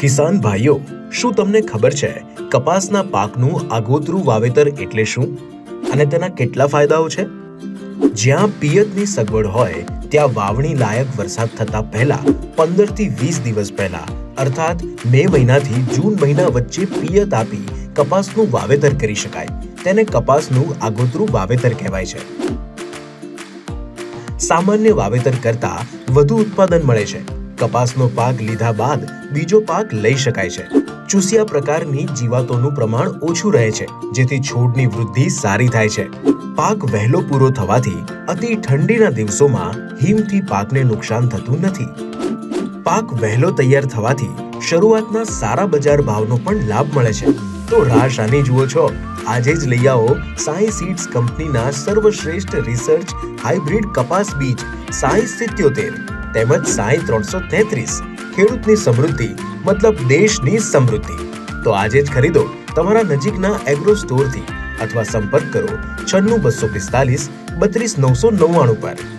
કિસાન ભાઈઓ, શું તમને ખબર છે કપાસના પાકનું આગોતરું વાવેતર એટલે શું? અને તેના કેટલા ફાયદાઓ છે? જ્યાં પિયતની સગવડ હોય, ત્યાં વાવણી લાયક વરસાદ થતા પહેલા પંદરથી વીસ દિવસ પહેલા, અર્થાત મે મહિનાથી જૂન મહિના વચ્ચે પિયત આપી કપાસનું વાવેતર કરી શકાય. તેને કપાસનું આગોતરું વાવેતર કહેવાય છે. સામાન્ય વાવેતર કરતા વધુ ઉત્પાદન મળે છે. કપાસનો પાક લીધા બાદ બીજો પાક લઈ શકાય છે. ચૂસિયા પ્રકારની જીવાતોનું પ્રમાણ ઓછું રહે છે, જેથી છોડની વૃદ્ધિ સારી થાય છે. પાક વહેલો પૂરો થવાથી અતિ ઠંડીના દિવસોમાં હિમથી પાકને નુકસાન થતું નથી. પાક વહેલો તૈયાર થવાથી શરૂઆતના સારા બજાર ભાવનો પણ લાભ મળે છે. તો રાહ શાની જુઓ છો, આજે જ લઈ આવો સાઈ સીડ્સ કંપનીના સર્વશ્રેષ્ઠ રિસર્ચ હાઇબ્રિડ કપાસ બીજ સાઈ સિત્યોતેર. તેમજ સાઈ ત્રણસો તેત્રીસ. ખેડૂતની સમૃદ્ધિ, મતલબ દેશની સમૃદ્ધિ. તો આજે જ ખરીદો તમારા નજીકના એગ્રો સ્ટોરથી અથવા સંપર્ક કરો છન્નું બસો પિસ્તાલીસ, બત્રીસ નવસો નવ્વાણું પર.